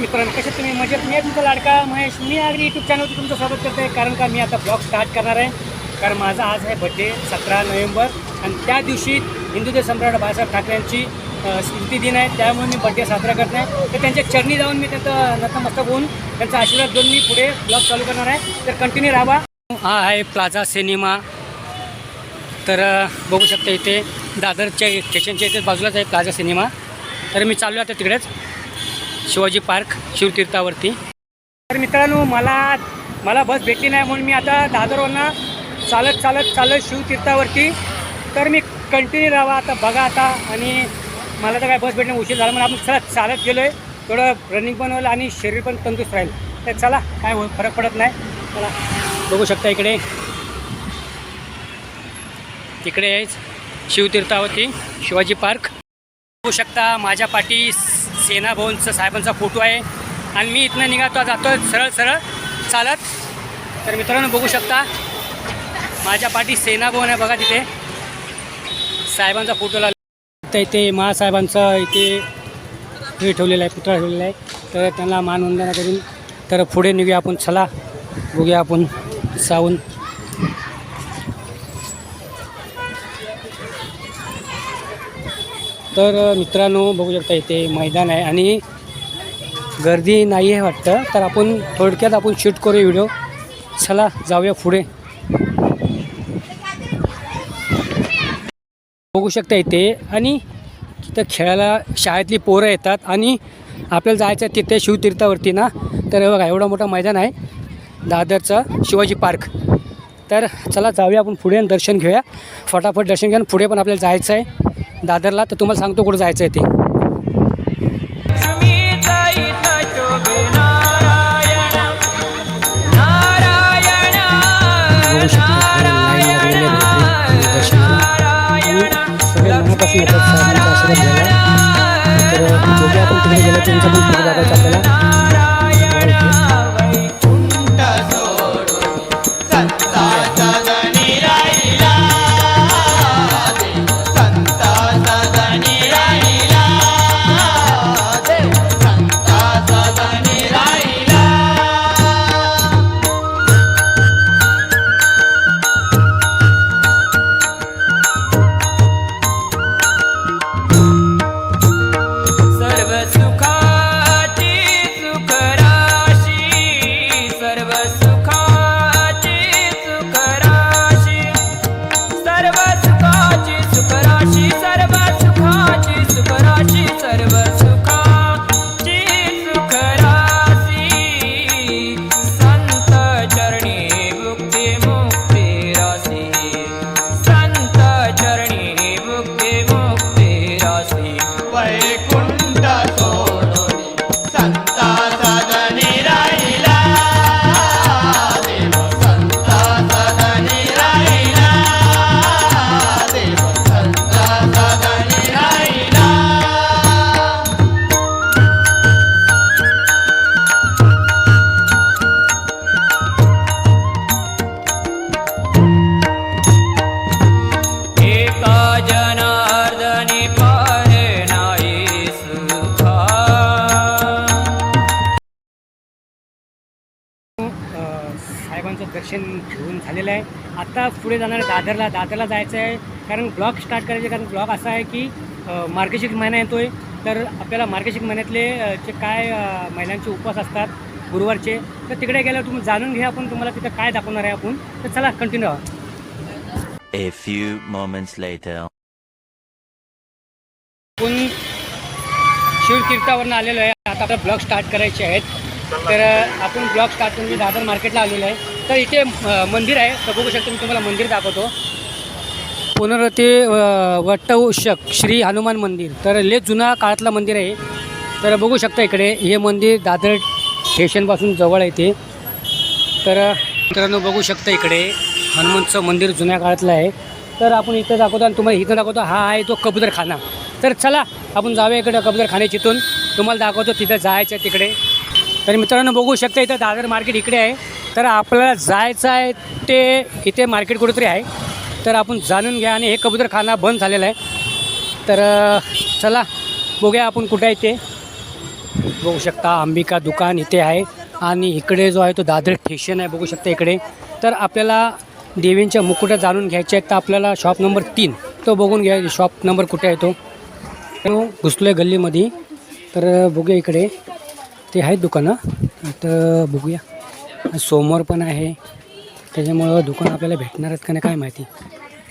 मित्रांनो कसे तुम्ही? मजेत? मी तुमचा लाडका महेश. मी अगदी यूट्यूब चॅनलवरती तुमचं स्वागत करते कारण का मी आता ब्लॉग स्टार्ट करणार आहे. कारण माझा आज आहे बड्डे सतरा नोव्हेंबर. आणि त्या दिवशी हिंदू सम्राट बाळासाहेब ठाकरे यांची स्मृती दिन आहे. त्यामुळे मी बड्डे साजरा करत आहे. तर त्यांच्या चरणी जाऊन मी त्यांचं नतमस्तक होऊन त्यांचा आशीर्वाद घेऊन मी पुढे ब्लॉग चालू करणार आहे. तर कंटिन्यू राहा हा आहे प्लाझा सिनेमा तर बघू शकता इथे दादरच्या स्टेशनच्या इथे बाजूलाच आहे प्लाझा सिनेमा तर मी चाललो आता तिकडेच. शिवाजी पार्क शिवतीर्थावरती. तर मित्रांनो मला मला बस भेटली नाही म्हणून मी आता दादरवरनं चालत चालत चालत शिवतीर्थावरती. तर मी कंटिन्यू राहावा आता बघा आता. आणि मला तर काय बस भेटणं उशीर झाला म्हणून आपण चला चालत गेलो आहे थोडं रनिंग पण होईल आणि शरीर पण तंदुरुस्त राहील. तर चला काय हो फरक पडत नाही. चला बघू शकता इकडे. तिकडे आहेच शिवतीर्थावरती शिवाजी पार्क. बघू शकता माझ्या पाठी सेना साहेबांचा फोटो आहे. आणि मी इथनं निघातो जातो सरळ सरळ चालत. तर मित्रांनो बघू शकता माझ्या पाठी सेना भवन आहे बघा तिथे. साहेबांचा फोटो लागला. तर इथे महासाहेबांचा इथे हे ठेवलेलं आहे पुतळा ठेवलेला आहे. तर त्यांना मानवंदना करून तर पुढे निघूया आपण चला. बघूया आपण सावून तर मित्रांनो बघू शकता इथे मैदान आहे आणि गर्दी नाही आहे वाटतं. तर आपण थोडक्यात आपण शूट करू व्हिडिओ चला जाऊया पुढे. बघू शकता इथे आणि तिथं खेळायला शाळेतली पोरं येतात आणि आपल्याला जायचं आहे तिथे शिवतीर्थावरती ना. तर बघा एवढा मोठा मैदान आहे. दादरचं शिवाजी पार्क. तर चला जाऊया आपण पुढे आणि दर्शन घेऊया. फटाफट दर्शन घ्या पुढे पण आपल्याला जायचं आहे. दादरला तर तुम्हाला सांगतो कुठं जायचं आहे ते. तर आपण तिकडे गेलं पण पुढे आपल्याला. साहेबांचं दर्शन घेऊन झालेलं आहे. आता पुढे जाणार दादरला. दादरला जायचं आहे. कारण ब्लॉग स्टार्ट करायचे कारण ब्लॉग असा आहे की मार्गशीर्ष महिना येतो आहे तर आपल्याला मार्गशीर्ष महिन्यातले जे काय महिलांचे उपवास असतात गुरुवारचे तर तिकडे गेल्यावर तुम्ही जाणून घ्या आपण तुम्हाला तिथं काय दाखवणार आहे आपण. तर चला continue A few moments later. आपण शिवतीर्थावरनं आलेलो आहे. आता आपला ब्लॉग स्टार्ट करायचे आहेत. तर आपण ब्लॉक स्टार्ट करून मी दादर मार्केटला आलेलो आहे. तर इथे मंदिर आहे. तर बघू शकतो मी तुम्हाला मंदिर दाखवतो. पुनरती वट्टवशक श्री हनुमान मंदिर. तर लय जुना काळातलं मंदिर आहे तर बघू शकता इकडे हे मंदिर दादर स्टेशनपासून जवळ आहे ते. तर मित्रांनो बघू शकता इकडे हनुमानचं मंदिर जुन्या काळातलं आहे. तर आपण इथं दाखवतो आणि तुम्हाला इथं दाखवतो हा आहे तो कबूतरखाना. तर चला आपण जाऊया इकडे कबूतरखान्याची इथून. तुम्हाला दाखवतो तिथं जायचं आहे तिकडे. तर मित्रांनो बघू शकता इथं दादर मार्केट इकडे आहे. तर आपल्याला जायचं आहे ते इथे मार्केट कुठेतरी आहे. तर आपण जाणून घ्या आणि हे कबूतरखाना बंद झालेला आहे. तर चला बघूया आपण कुठे आहे ते. बघू शकता अंबिका दुकान इथे आहे आणि इकडे जो आहे तो दादर स्टेशन आहे बघू शकता इकडे. तर आपल्याला देवींच्या मुकुट्या जाणून घ्यायच्या आहेत. तर आपल्याला शॉप नंबर तीन तो बघून घ्या शॉप नंबर कुठे आहे तो. घुसलो आहे गल्लीमध्ये. तर बघूया इकडे. ते आहेत दुकानं. तर बघूया. सोमवार पण आहे. त्याच्यामुळं दुकानं आपल्याला भेटणार आहेत का नाही काय माहिती.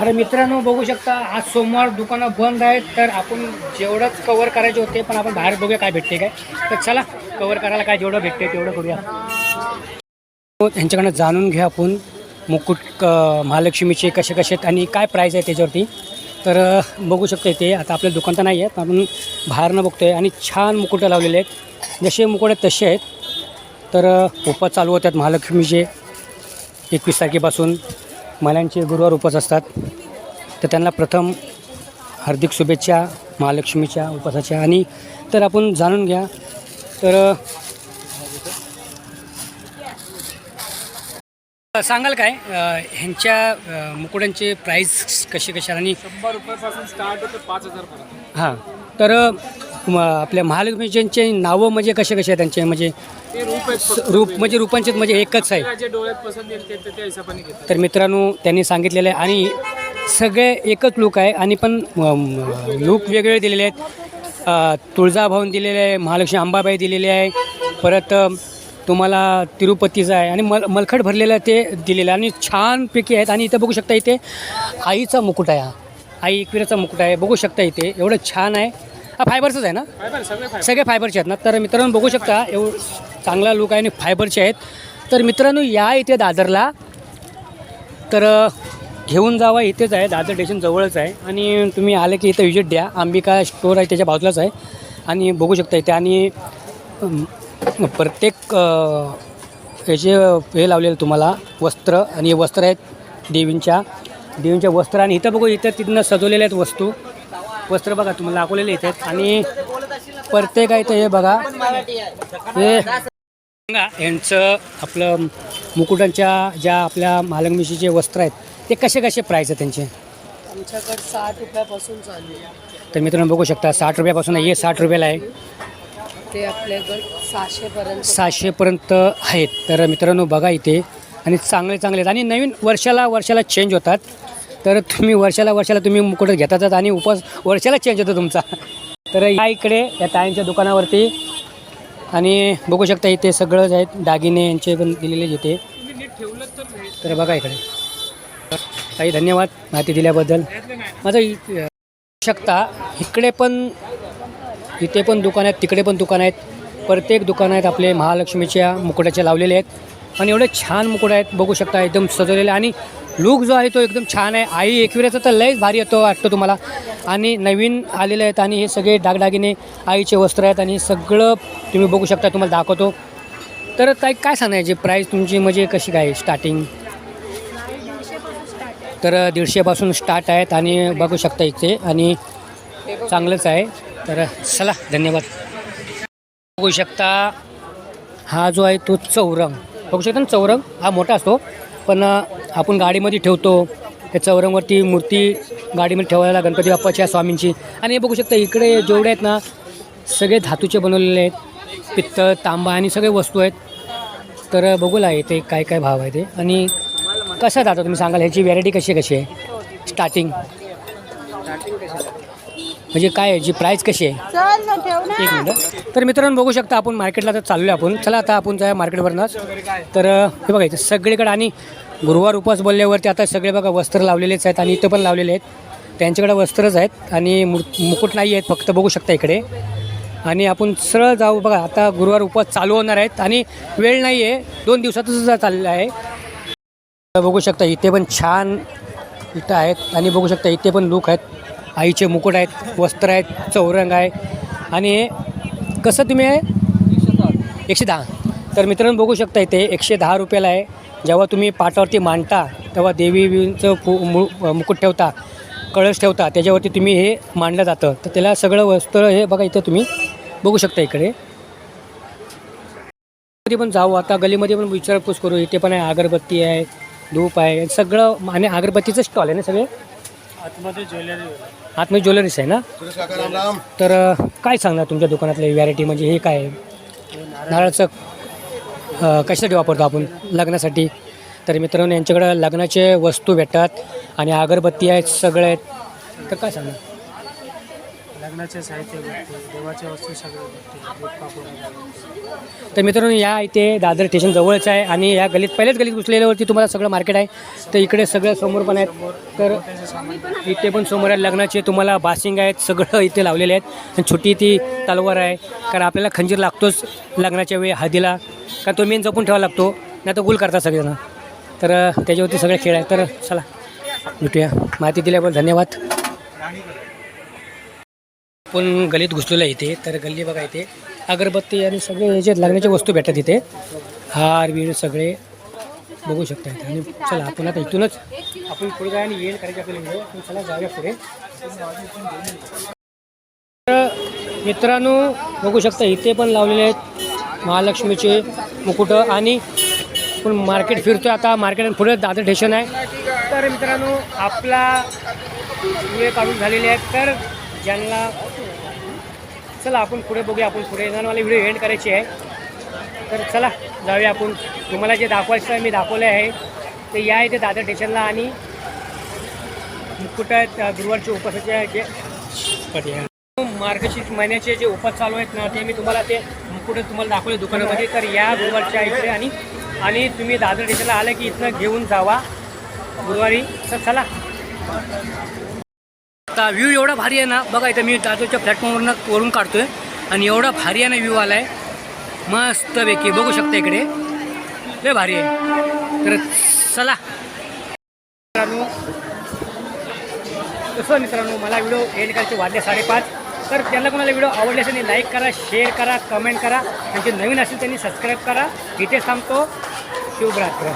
अरे मित्रांनो बघू शकता आज सोमवार दुकानं बंद आहेत तर आपण जेवढंच कवर करायचे होते पण आपण बाहेर बघूया काय भेटते काय. तर चला कवर करायला काय जेवढं भेटते तेवढं करूया. हो, त्यांच्याकडनं जाणून घ्या आपण मुकुट क- महालक्ष्मीचे कसे कसे आहेत आणि काय प्राईज आहे त्याच्यावरती. तर बघू शकता इथे आता आपल्या दुकान तर नाही आहे पण आपण बाहेरनं बघतो आहे आणि छान मुकुटं लावलेले आहेत. जसे मुकुट आहेत तसे आहेत. तर उपास चालू होतात महालक्ष्मीचे एकवीस तारखेपासून. महिलांचे गुरुवार उपास असतात. तर त्यांना प्रथम हार्दिक शुभेच्छा महालक्ष्मीच्या उपासाच्या. आणि तर आपण जाणून घ्या. तर सांगाल काय? ह्यांच्या मुकुटांचे प्राईस कसे कसे आणि शंभर रुपयापासून स्टार्ट होते पाच हजारपर्यंत हां. तर आपल्या महालक्ष्मीचे नावं म्हणजे कसे कसे त्यांचे? म्हणजे रूप म्हणजे रूपांचे म्हणजे एकच आहे. जे डोळ्यात पसंत येईल ते ते त्या हिशोबाने घेतात. तर मित्रांनो त्यांनी सांगितलेलं आहे आणि सगळे एकच लुक आहे आणि पण लुक वेगवेगळे दिलेले आहेत. तुळजाभवन दिलेले आहे महालक्ष्मी अंबाबाई दिलेली आहे. परत तुम्हाला तिरुपतीचं आहे. आणि मल मलखट भरलेलं ते दिलेलं आहे. आणि छानपैकी आहेत. आणि इथं बघू शकता इथे आईचा मुकुट आहे हा. आई एकविराचा मुकुट आहे. बघू शकता इथे. एवढं छान आहे. हा फायबरचंच आहे ना? सगळे फायबर सगळे फायबरचे आहेत ना? तर मित्रांनो बघू शकता एव चांगला लुक आहे आणि फायबरचे आहेत. तर मित्रांनो या इथे दादरला. तर घेऊन जावा. इथेच आहे. दादर स्टेशन जवळच आहे. आणि तुम्ही आले की इथं विजिट द्या. अंबिका स्टोर आहे त्याच्या बाजूलाच आहे. आणि बघू शकता इथे. आणि प्रत्येक याचे हे लावलेलं तुम्हाला वस्त्र आणि हे वस्त्र आहेत देवींच्या. देवींच्या वस्त्र आणि इथं बघू इथं तिथनं सजवलेले आहेत वस्तू. वस्त्र बघा तुम्हाला दाखवलेले आहेत. आणि प्रत्येक आहे ते हे बघा. हे यांचं आपलं मुकुटांच्या ज्या आपल्या महालक्ष्मीचे वस्त्र आहेत ते कसे कसे प्राईस आहेत त्यांचे? आमच्याकडे साठ रुपयापासून चालू तर मित्रांनो बघू शकता साठ रुपयापासून हे साठ रुपयाला आहे. ते आपल्याकडे सहाशेपर्यंत सहाशेपर्यंत आहेत. तर मित्रांनो बघा इथे. आणि चांगले चांगले आहेत. आणि नवीन वर्षाला वर्षाला चेंज होतात. तर तुम्ही वर्षाला वर्षाला तुम्ही मुकुट घेतातच आणि उपवास वर्षाला चेंज होतो तुमचा. तर या इकडे या ताईंच्या दुकानावरती. आणि बघू शकता इथे सगळंच आहेत. दागिने यांचे पण दिलेले इथे. तर बघा इकडे. ताई धन्यवाद. माहिती दिल्याबद्दल. माझं शकता इकडे पण इथे पण दुकान आहेत तिकडे पण दुकान आहेत. प्रत्येक दुकान आहेत आपले महालक्ष्मीच्या मुकुटाचे लावलेले आहेत. आणि एवढे छान मुकुट आहेत बघू शकता एकदम सजवलेले. आणि लुक जो आहे तो एकदम छान आहे. आई एकविराचा तर लयच भारी येतो वाटतो तुम्हाला. आणि नवीन आलेले आहेत आणि हे सगळे दागदागिने आईचे वस्त्र आहेत आणि सगळं तुम्ही बघू शकता तुम्हाला दाखवतो. तर ताई काय सांगायचे? प्राईस तुमची म्हणजे कशी काय स्टार्टिंग तर दीडशेपासून स्टार्ट आहेत आणि बघू शकता इथे. आणि चांगलंच आहे. तर चला धन्यवाद. बघू शकता हा जो आहे तो चौरंग. बघू शकता ना चौरंग हा मोठा असतो पण आपण गाडीमध्ये ठेवतो त्या चौरंगवरती मूर्ती गाडीमध्ये ठेवायला गणपती बाप्पाच्या स्वामींची. आणि हे बघू शकता इकडे जेवढे आहेत ना सगळे धातूचे बनवलेले आहेत पित्तळ तांबा आणि सगळे वस्तू आहेत. तर बघूला येते काय काय भाव आहे ते. आणि कसं जातं तुम्ही सांगाल ह्याची व्हॅरायटी कशी कशी आहे? स्टार्टिंग म्हणजे काय आहे? जी प्राईस कशी आहे? एक मिनटं. तर मित्रांनो बघू शकता आपण मार्केटला तर चाललो आहे आपण. चला आता आपण जाऊया मार्केटवरनंच तर हे बघा इथं सगळीकडे आणि गुरुवार उपवास बोलल्यावरती आता सगळे बघा वस्त्र लावलेलेच आहेत आणि इथं पण लावलेले आहेत. त्यांच्याकडे वस्त्रच आहेत आणि मु मुकुट नाही आहेत फक्त बघू शकता इकडे. आणि आपण सरळ जाऊ बघा आता गुरुवार उपवास चालू होणार आहेत आणि वेळ नाही आहे दोन दिवसातच चाललेलं आहे. बघू शकता इथे पण छान इथं आहेत आणि बघू शकता इथे पण लुक आहेत. आईचे मुकुट आहेत वस्त्र आहेत चौरंग आहे. आणि हे कसं तुम्ही आहे? एकशे दहा. तर मित्रांनो बघू शकता इथे एकशे दहा रुपयाला आहे. जेव्हा तुम्ही पाटावरती मांडता तेव्हा देवीचं फु मु मुकुट ठेवता कळस ठेवता त्याच्यावरती तुम्ही हे मांडलं जातं. तर त्याला सगळं वस्त्र हे बघा इथं तुम्ही बघू शकता इकडे. मध्ये पण जाऊ. आता गलीमध्ये पण विचारपूस करू. इथे पण आहे अगरबत्ती आहे धूप आहे. सगळं आणि अगरबत्तीचं स्टॉल आहे ना सगळे? आतमध्ये ज्वेलरी आतमध्ये ज्वेलरीज आहे ना? तर अ, काय सांगणार तुमच्या दुकानातले व्हॅरायटी म्हणजे हे काय? आहे नारळाचं अ, कशासाठी वापरतो आपण? लग्नासाठी? तर मित्रांनो यांच्याकडं लग्नाचे वस्तू भेटतात आणि अगरबत्ती आहेत सगळे आहेत. तर काय सांगणार? लग्नाचे साहित्य भेटते देवाच्या वस्तू सगळे भेटते तर मित्रांनो या इथे दादर स्टेशन जवळच आहे आणि या गलीत पहिल्याच गलीत घुसलेल्यावरती तुम्हाला सगळं मार्केट आहे. तर इकडे सगळं समोर पण आहेत. तर इथे पण समोर आहे. लग्नाचे तुम्हाला बासिंग आहेत सगळं इथे लावलेले आहेत. आणि छोटी ती तलवार आहे. कारण आपल्याला खंजीर लागतोच लग्नाच्या वेळी हळदीला. कारण तो मेन जपून ठेवावा लागतो. नाही तर गुल करतात सगळेजण. तर त्याच्यावरती सगळे खेळ आहेत. तर चला भेटूया. माहिती दिल्याबद्दल धन्यवाद. आपण गलीत घुसलेलं आहे इथे. तर गल्ली बघा इथे. अगरबत्ती आणि सगळे जे लग्नाच्या वस्तू भेटतात इथे. हार बीर सगळे बघू शकता इथे. आणि चला आपण आता इथूनच आपण पुढे जाय आणि येईल करायचे आपल्याला चला जाऊया पुढे. मित्रांनो बघू शकता इथे पण लावलेले आहेत महालक्ष्मीचे मुकुट. आणि आपण मार्केट फिरतोय आता. मार्केट पुढे दादर स्टेशन आहे. तर मित्रांनो आपला वेळ काढून झालेले आहेत. तर ज्यांना चला आपण पुढे बघूया आपण पुढे येणार मला व्हिडिओ एंड करायची आहे. तर चला जाऊया आपण. तुम्हाला जे दाखवायचं आहे मी दाखवले आहे. ते या इथे दादर स्टेशनला आणि मुकुट आहेत गुरुवारचे उपासाचे जे. मार्गशीर्ष महिन्याचे जे उपास चालू आहेत ना ते मी तुम्हाला ते मुकुट तुम्हाला दाखवले दुकानामध्ये. तर या गुरुवारच्या इकडे आणि आणि तुम्ही दादर स्टेशनला आलं की इथनं घेऊन जावा गुरुवारी. तर चला. आता व्ह्यू एवढा भारी आहे ना बघा इथं मी दादोच्या प्लॅटफॉर्मवरनं वरून काढतोय. आणि एवढा भारी आहे ना व्ह्यू आला आहे. मस्तपैकी बघू शकता इकडे. लय भारी आहे. तर चला. मित्रांनो कसं मित्रांनो मला व्हिडिओ एंड करायचे वाजले साडेपाच. तर त्यांना कोणाला व्हिडिओ आवडले असेल लाईक करा शेअर करा कमेंट करा. आणि जे नवीन असेल त्यांनी सबस्क्राईब करा. इथे सांगतो शिवरात्र